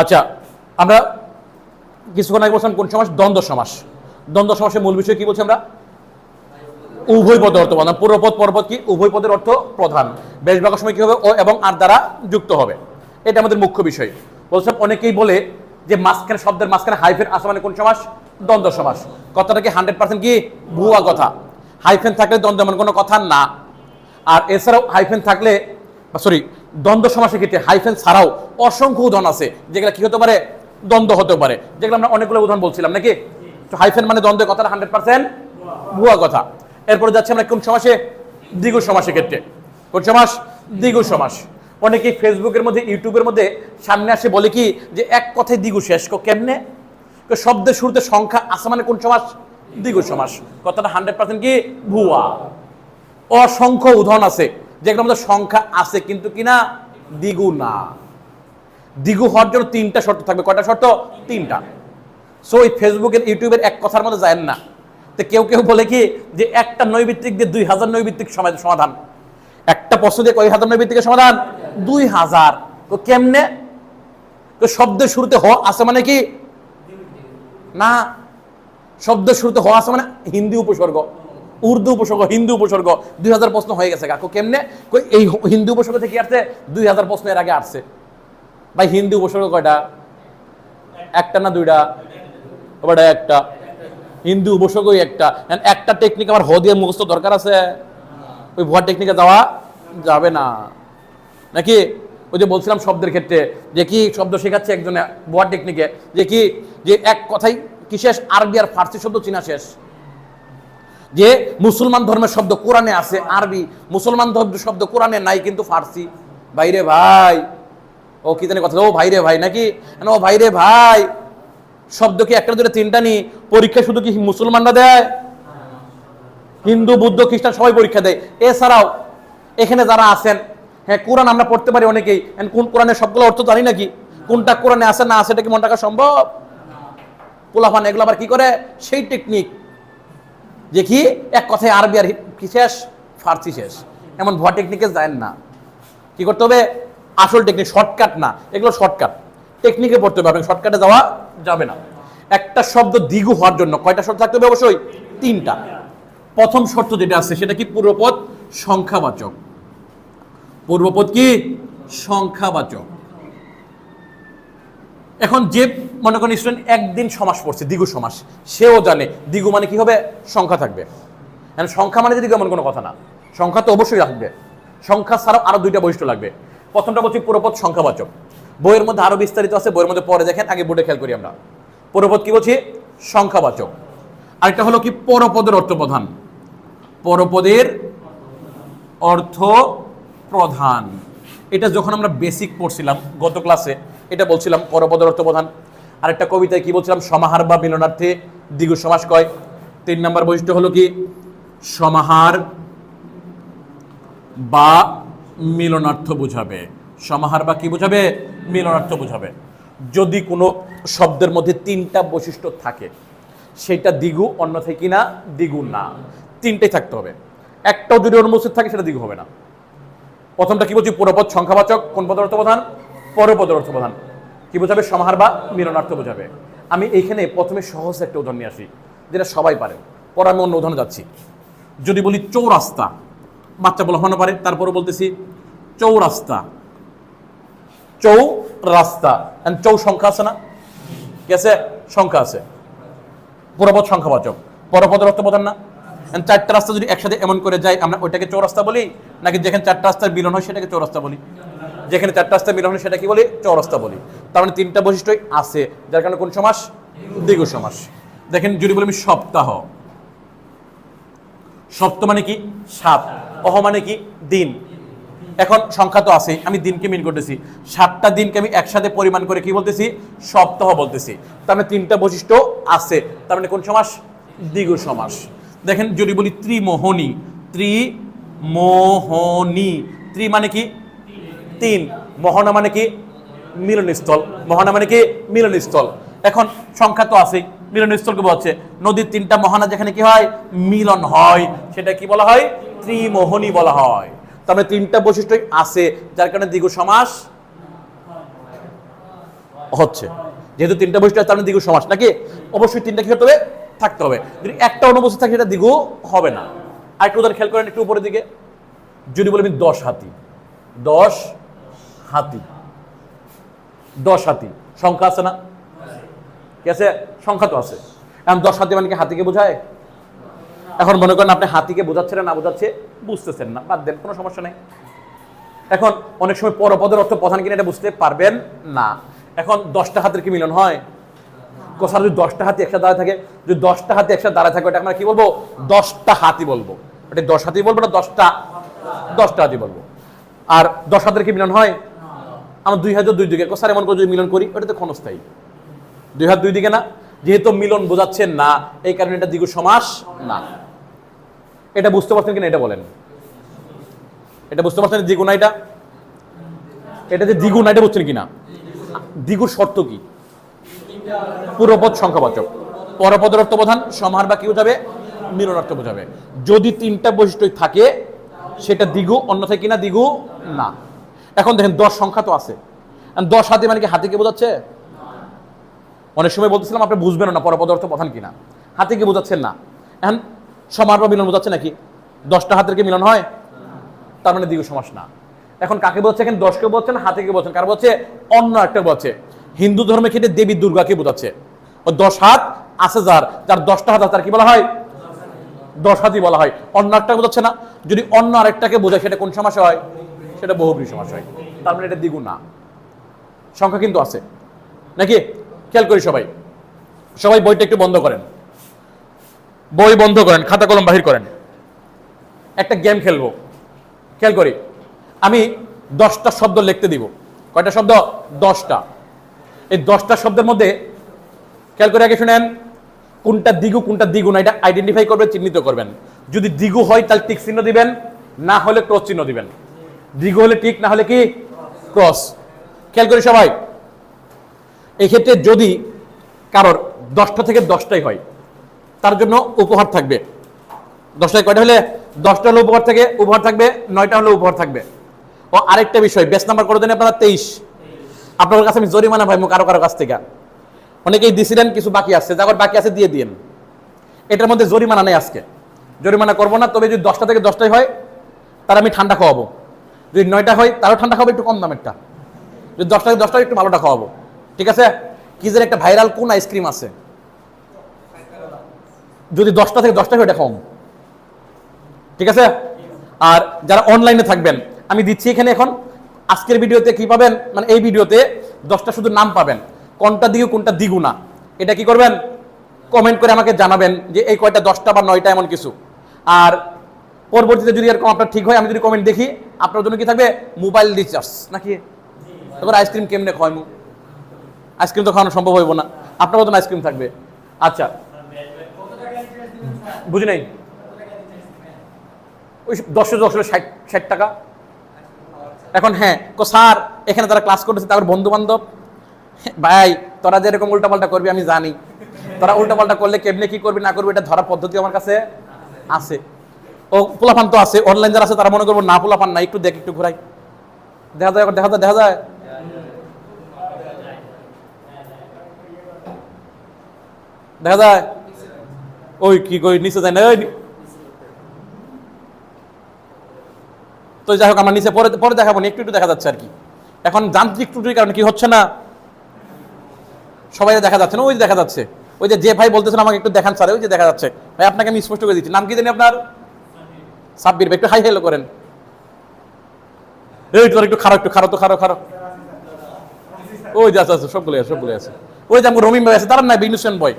আচ্ছা আমরা কিছুক্ষণ আগে বলছিলাম কোন সমাস দ্বন্দ্ব সমাস দ্বন্দ্ব সমাসের মূল বিষয় কি বলছি আমরা? উভয় পদের অর্থ প্রধান পূর্বপদ পরপদ কি? উভয় পদের অর্থ প্রধান বেশ বাক্য সময় কি হবে? ও এবং আর দ্বারা যুক্ত হবে। এটা আমাদের মুখ্য বিষয়। বলছিলাম, অনেকেই বলে যে মাঝখানে, শব্দের মাঝখানে হাইফেন আসা মানে কোন সমাস দ্বন্দ্ব সমাস কথাটা কি হান্ড্রেড পার্সেন্ট কি? ভুয়া কথা। হাইফেন থাকলে দ্বন্দ্ব এমন কোনো কথা না। আর এছাড়াও হাইফেন থাকলে, সরি দ্বন্দ্ব সমাসের ক্ষেত্রে হাইফেন ছাড়াও অসংখ্য উদাহরণ আছে, যেগুলো কি হতে পারে? দ্বন্দ্ব হতে পারে। যেগুলো আমরা অনেকগুলো উদাহরণ বলছিলাম, নাকি? তো হাইফেন মানে দ্বন্দ্বের কথাটা হান্ড্রেড পার্সেন্ট ভুয়া কথা। এরপরে যাচ্ছে আমরা কোন সমাসে দ্বিগু সমাসের ক্ষেত্রে। কোন সমাস দ্বিগু সমাস অনেকে ফেসবুকের মধ্যে, ইউটিউবের মধ্যে সামনে আসে বলে কি, যে এক কথায় দ্বিগু শেষ। কো কেমনে? শব্দের শুরুতে সংখ্যা আছে মানে কোন সমাস দ্বিগু সমাস কথাটা হান্ড্রেড পার্সেন্ট কি? ভুয়া। অসংখ্য উদাহরণ আছে। যেগুলোর মধ্যে সংখ্যা আছে, কিন্তু কিনা দ্বিগু না। দ্বিগু হওয়ার জন্য তিনটা শর্ত থাকবে। কয়টা শর্ত? তিনটা। সো এই ফেসবুকের ইউটিউবের এক কথার মধ্যে যায় না। তো কেউ কেউ বলে কি, যে একটা নৈবিত্তিক দিয়ে দুই হাজার নৈবিত্তিক সমা- সমাধান। একটা প্রশ্ন দিয়ে কয় হাজার নৈবিত্তিকের সমাধান? দুই হাজার। তো কেমনে? তো শব্দের শুরুতে হ আছে মানে কি? না। শব্দের শুরুতে হ আছে মানে হিন্দি উপসর্গ। উর্দু উপসর্গ, হিন্দু উপসর্গ, দুই হাজার প্রশ্ন হয়ে গেছে কাকু, কেমনে? এই হিন্দু উপসর্গ থেকে আসছে, দুই হাজার প্রশ্ন এর আগে আসছে। ভাই, হিন্দু উপসর্গ কয়টা? একটা না দুইটা? ওটা একটা। হিন্দু উপসর্গই একটা। একটা টেকনিক আমার হ দিয়ে মুখস্থ দরকার আছে? ওই ভুয়া টেকনিকে যাওয়া যাবে না। নাকি? ওই যে বলছিলাম শব্দের ক্ষেত্রে, যে কি শব্দ শেখাচ্ছে একজনে ভুয়া টেকনিকে যে কি, যে এক কথাই কি শেষ? আরবি আর ফার্সি শব্দ চিনা শেষ। যে মুসলমান ধর্মের শব্দ কোরআনে আছে, আরবি মুসলমান ধর্মের শব্দ কোরআনে নাই, কিন্তু ফার্সি। বাইরে ভাই। ও কি জানি কথা, ও ভাইরে ভাই নাকি? ও ভাইরে ভাই? শব্দ কি একটা দুটো তিনটা নি? পরীক্ষা শুধু কি মুসলমানরা দেয়? হিন্দু, বুদ্ধ, খ্রিস্টান সবাই পরীক্ষা দেয়। এছাড়াও, এখানে যারা আছেন হ্যাঁ কোরআন আমরা পড়তে পারি অনেকেই। কোন কোরআনের সবগুলো অর্থ জানি নাকি? কোনটা কোরআনে আছে না আছে, এটা কি মনে রাখা সম্ভব? পোলাফান এগুলো আবার কি করে? সেই টেকনিক যে কি? এক কথায় আরবি আর কি শেষ? ফার্সি শেষ। এমন ভুয়া টেকনিকে যায় না। কি করতে হবে? আসল টেকনিক শর্টকাট না। এগুলো শর্টকাট টেকনিকে পড়তে হবে। আপনাকে শর্টকাটে যাওয়া যাবে না। একটা শব্দ দ্বিগু হওয়ার জন্য কয়টা শর্ত থাকতে হবে? অবশ্যই তিনটা। প্রথম শর্ত যেটা আছে, সেটা কি? পূর্বপদ সংখ্যাবাচক। পূর্বপদ কি? সংখ্যাবাচক। এখন যে মনে করেন স্টুডেন্ট, একদিন সমাস পড়ছে দ্বিগু সমাস। সেও জানে দ্বিগু মানে কি হবে? সংখ্যা থাকবে। এখন সংখ্যা মানে যদি এমন কোনো কথা না, সংখ্যা তো অবশ্যই রাখবে সংখ্যা ছাড়াও আরও দুইটা বৈশিষ্ট্য লাগবে। প্রথমটা বলছি পুরোপদ সংখ্যাবাচক। বইয়ের মধ্যে আরও বিস্তারিত আছে, বইয়ের মধ্যে পরে দেখেন, আগে বোর্ডে খেয়াল করি আমরা। পরপদ কি বলছি? সংখ্যাবাচক। আরেকটা হলো কি? পরপদের অর্থ প্রধান। পরপদের অর্থ প্রধান। এটা যখন আমরা বেসিক পড়ছিলাম, গত ক্লাসে এটা বলছিলাম পরপদের অর্থ প্রধান। আরেকটা কবিতায় কি বলছিলাম? সমাহার বা মিলনার্থে দ্বিগু সমাস কয়? তিন নম্বর বৈশিষ্ট্য হলো কি? সমাহার বা মিলনার্থ বুঝাবে। সমাহার বা কি বুঝাবে? মিলনার্থ বুঝাবে। যদি কোনো শব্দের মধ্যে তিনটা বৈশিষ্ট্য থাকে, সেটা দ্বিগু অন্য অন্যথায় কিনা দ্বিগু না। তিনটাই থাকতে হবে। একটাও যদি অনুমোচিত থাকে, সেটা দ্বিগু হবে না। প্রথমটা কি বলছি? পুরপদ, সংখ্যাবাচক। কোন পদার্থ প্রধান? পরপদের অর্থ প্রধান। কি বোঝাবে? সমাহার বা মিলনার্থ বোঝাবে। আমি এইখানে প্রথমে সহজ একটা উদাহরণ নিয়ে আসি, যেটা সবাই পারে। পরে আমি অন্য উদাহরণে যাচ্ছি। যদি বলি চৌরাস্তা, বাচ্চা বলা হতে পারে তারপরে বলতেছি চৌরাস্তা। চৌ রাস্তা চৌ সংখ্যা আছে না? কি আছে? সংখ্যা আছে। পুরপদ সংখ্যাবাচক। পরপদের অর্থ প্রধান না? চারটা রাস্তা যদি একসাথে এমন করে যায়, আমরা ওইটাকে চৌরাস্তা বলি? নাকি যেখানে চারটা রাস্তার মিলন হয়, সেটাকে চৌরাস্তা বলি? যেখানে চারটা রাস্তার মিলন সেটা কি বলি? চৌরাস্তা বলি। তার মানে তিনটা বৈশিষ্ট্যই আছে, যার কারণে কোন সমাস দ্বিগু সমাস। দেখেন, যদি বলি আমি সপ্তাহ সপ্ত মানে কি? সাত। অহ মানে কি? দিন। এখন সংখ্যা তো আছে আমি দিনকে মিন করতেছি। সাতটা দিনকে আমি একসাথে পরিমাণ করে কি বলতেছি? সপ্তাহ বলতেছি। তার মানে তিনটা বৈশিষ্ট্য আছে। তার মানে কোন সমাস? দ্বিগু সমাস। দেখেন, যদি বলি ত্রিমোহনী ত্রিমোহনী। ত্রি মানে কি? তিন, মোহনা মানে কি? মিলনস্থল। মোহনা মানে কি? মিলনস্থল। এখন সংখ্যা তো আছে আছেই মিলনস্থলকে বলছে? নদীর তিনটা মহানা যেখানে কি হয়? মিলন হয়। সেটা কি বলা হয়? ত্রিমোহনী বলা হয়। তার তিনটা বৈশিষ্ট্য আছে, যার কারণে দ্বিগু সমাস হচ্ছে। যেহেতু তিনটা বৈশিষ্ট্য তার মানে দ্বিগু সমাস। নাকি? অবশ্যই তিনটা কি হতে হবে? থাকতে হবে। যদি একটা অনুপস্থিত থাকে, সেটা দ্বিগু হবে না। আর একটু উদাহরণ খেয়াল করেন একটু উপরের দিকে। যদি বলি আমি দশ হাতি, দশ হাতি। দশ হাতি। সংখ্যা আছে না? কি আছে? সংখ্যা তো আছে। এখন দশ হাতি মানে কি হাতিকে বোঝায়? এখন মনে করেন আপনি হাতিকে বোঝাচ্ছেন না বোঝাচ্ছে, বুঝতেছেন না। বাদ দেন, কোনো সমস্যা নেই। এখন অনেক সময় পরপদের অর্থ প্রধান কিনা এটা বুঝতে পারবেন না। এখন দশটা হাতের কি মিলন হয়? কোথাও যদি দশটা হাতি একসাথে দাঁড়ায় থাকে, যদি দশটা হাতি একসাথে দাঁড়ায় থাকে ওটা আমরা কি বলব? দশটা হাতি বলব। এটা দশ হাতি বলব না দশটা? দশটা হাতি বলব। আর দশ হাতের কি মিলন হয়? আমরা দুই হাজার দুই দিকে কোথায় এমন করে যদি মিলন করি ওটা তো ক্ষণস্থায়ী। দুই হাত দুই দিকে না, যেহেতু মিলন বোঝাচ্ছেন না, এই কারণে এটা দ্বিগু সমাস না। এটা বুঝতে পারছেন কিনা এটা বলেন? এটা বুঝতে পারছেন দ্বিগুণ এটা? এটা যে দ্বিগুণ এটা বুঝছেন কিনা? দ্বিগুর শর্ত কি? পূর্বপদ সংখ্যাবাচক। পরপদের অর্থ প্রধান, সমাহার বা কি বোঝাবে? মিলন অর্থ বোঝাবে। যদি তিনটা বৈশিষ্ট্য থাকে, সেটা দ্বিগু অন্যথায় কিনা দ্বিগু না। এখন দেখেন দশ সংখ্যা তো আছে। দশ হাতে মানে কি হাতিকে বোঝাচ্ছে? অনেক সময় বলতেছিলাম, আপনি বুঝবেন না পরপদ অর্থ প্রধান কিনা। হাতিকে বোঝাচ্ছেন না? এখন সমাহার বা মিলন বোঝাচ্ছে নাকি? দশটা হাতের কি মিলন হয়? তার মানে দ্বিগু সমাস না। এখন কাকে বলছে এখানে দশকে বলছেন হাতিকে বলছেন কার বলছে অন্য একটা বলছে হিন্দু ধর্মের ক্ষেত্রে দেবী দুর্গাকে বোঝাচ্ছে। ও দশ হাত আছে যার যার দশটা হাত আছে, তার কি বলা হয়? দশ হাতই বলা হয়। অন্য একটা বোঝাচ্ছে না। যদি অন্য আরেকটাকে বোঝায়, সেটা কোন সমাসে হয়? সেটা বহুব্রী হয়। তার মানে এটা দ্বিগুণ না। সংখ্যা কিন্তু আছে। নাকি? খেয়াল করি সবাই। সবাই বইটা একটু বন্ধ করেন। বই বন্ধ করেন, খাতা কলম বাহির করেন। একটা গেম খেলব। খেয়াল করি। আমি দশটা শব্দ লিখতে দিব। কয়টা শব্দ? দশটা। এই দশটা শব্দের মধ্যে খেয়াল করে আগে শুনেন। কোনটা দ্বিগু, কোনটা দিগু না এটা আইডেন্টিফাই করবেন, চিহ্নিত করবেন। যদি দ্বিগু হয়, তাহলে টিক চিহ্ন দিবেন। না হলে ক্রস চিহ্ন দিবেন। দ্বিগু হলে টিক না হলে কি? ক্রস খেয়াল করি সবাই। এক্ষেত্রে যদি কারোর দশটা থেকে দশটাই হয়, তার জন্য উপহার থাকবে। দশটায় কয়টা হলে? দশটা হলে উপহার থাকে, উপহার থাকবে, নয়টা হলে উপহার থাকবে। ও আরেকটা বিষয় বেশ নাম্বার করে দেন আপনারা, তেইশ। আপনার কাছে আমি জরিমানা ভাই কারও কারও কাছ থেকে। অনেকেই দিছিলেন, কিছু বাকি আছে যাবার বাকি আছে দিয়ে দিন এটার মধ্যে জরিমানা নেই আজকে। জরিমানা করব না, তবে যদি দশটা থেকে দশটাই হয় তার আমি ঠান্ডা খাওয়াবো। যদি নয়টা হয়, তারও ঠান্ডা খাওয়াবো, একটু কম দামেরটা যদি দশটা দশটা একটু ভালোটা খাওয়াবো। ঠিক আছে? কি যেন একটা ভাইরাল কোন আইসক্রিম আছে? যদি দশটা থেকে, দশটা হয় ওটা কম ঠিক আছে? আর যারা অনলাইনে থাকবেন, আমি দিচ্ছি এখানে এখন, আজকের ভিডিওতে কি পাবেন? মানে এই ভিডিওতে দশটা শুধু নাম পাবেন। কোনটা দিগু কোনটা দ্বিগুণা এটা কি করবেন? কমেন্ট করে আমাকে জানাবেন যে এই কয়টা, দশটা বা নয়টা, এমন কিছু। আর পরবর্তীতে যদি এরকম আপনার ঠিক হয়, আমি যদি কমেন্ট দেখি আপনার জন্য কি থাকবে? মোবাইল রিচার্জ নাকি? তারপর আইসক্রিম কেমনে খাওয়াই আইসক্রিম তো খাওয়ানো সম্ভব হইব না। আপনার মতন আইসক্রিম থাকবে। আচ্ছা। বুঝি নাই? ওই দশশো দশশো ষাট ষাট টাকা। এখন হ্যাঁ কো স্যার, এখানে তারা ক্লাস করতেছে তারপর বন্ধু বান্ধব ভাই, তোরা যে এরকম উল্টাপাল্টা করবি, আমি জানি। তোরা উল্টাপাল্টা করলে কেমনে কি করবি, না করবি, এটা ধরার পদ্ধতি আমার কাছে আছে। ও পোলাপান তো আছে অনলাইন যারা আছে তারা মনে করব, না, পোলাপান না, একটু দেখ, একটু ঘুরাই। দেখা যায় দেখা যায় দেখা যায়। দেখা যায়। ওই কি কই, নিচে যায় না তো যাই হোক, আমার নিচে পরে পরে দেখাবো না, একটু একটু দেখা যাচ্ছে আর কি। এখন যান্ত্রিক ত্রুটির কারণে কি হচ্ছে না? সবাই দেখা যাচ্ছে না, ওই দেখা যাচ্ছে। ওই যে যে ভাই বলতেছেন আমাকে একটু দেখান স্যার ওই যে দেখা যাচ্ছে। ভাই, আপনাকে আমি স্পষ্ট করে দিচ্ছি। নাম কি জানি আপনার? সাব্বির ভাই একটু হাই হেলো করেন। এই তোর একটু খারাপ একটু খারাপ তো খারাপ খারাপ ওই যে আছে সবগুলো আছে সবগুলো আছে। ওই যে আমার রমিম ভাই আছে তার নাই বিনুসেন বয়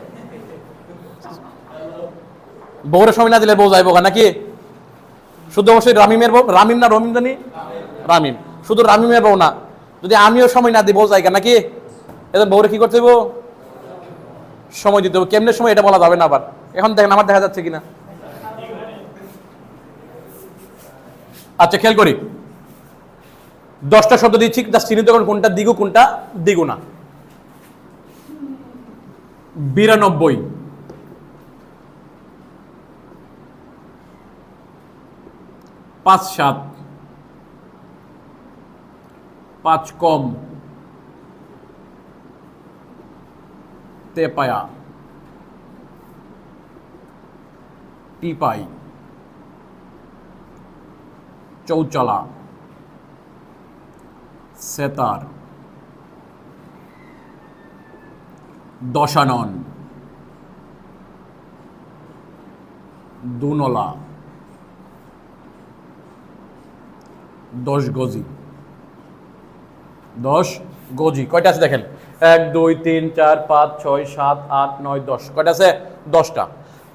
বউরে সময় না দিলে বউ যাইব নাকি? শুধু অবশ্যই রামিমের বউ, রামিম না রমিম জানি? রামিম। শুধু রামিমের বউ না, যদি আমিও সময় না দিই, বউ জায়গা নাকি? এদের বউরে কি করতে সময় দিতে হবে কেমনের সময়, এটা বলা যাবে না আবার। এখন দেখেন, আমার দেখা যাচ্ছে কিনা। আচ্ছা খেয়াল করি। দশটা শব্দ দিচ্ছি জাস্ট চিহ্নিত করুন কোনটা দ্বিগু কোনটা দ্বিগুণা বিরানব্বই। পাঁচ সাত। পাঁচ কম। তেপায়া। টিপাই চৌচালা, সেতার, দশানন, দুনলা দশ গজি দশ গজি কয়টা আছে দেখেন? এক, দুই, তিন, চার, পাঁচ, ছয়, সাত, আট, নয়, দশ। কয়টা আছে? দশটা।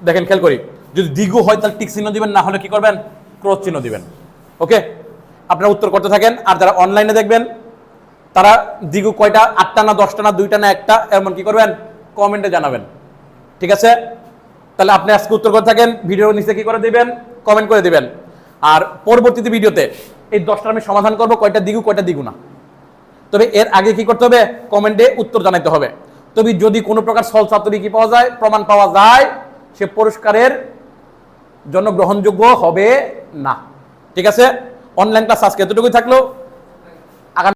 দেখেন, খেয়াল করি, যদি দ্বিগু হয় তাহলে টিক চিহ্ন দিবেন, না হলে কি করবেন? ক্রস চিহ্ন দিবেন। ওকে? আপনারা উত্তর করতে থাকেন। আর যারা অনলাইনে দেখবেন, তারা দিগু কয়টা? আটটা না দশটা না দুইটা না একটা? এমন কি করবেন? কমেন্টে জানাবেন। ঠিক আছে? তাহলে আপনি আজকে উত্তর করে থাকেন। ভিডিওর নিচে কি করে দিবেন? কমেন্ট করে দিবেন। আর পরবর্তীতে ভিডিওতে এই দশটা আমি সমাধান করব। কয়টা দিগু কয়টা দিগু না। তবে এর আগে কি করতে হবে? কমেন্টে উত্তর জানাতে হবে। তবে যদি কোনো প্রকার সল ছাত্রী কি পাওয়া যায়? প্রমাণ পাওয়া যায়, সে পুরস্কারের জন্য গ্রহণযোগ্য হবে না। ঠিক আছে? অনলাইন ক্লাস আজকে এতটুকুই থাকল।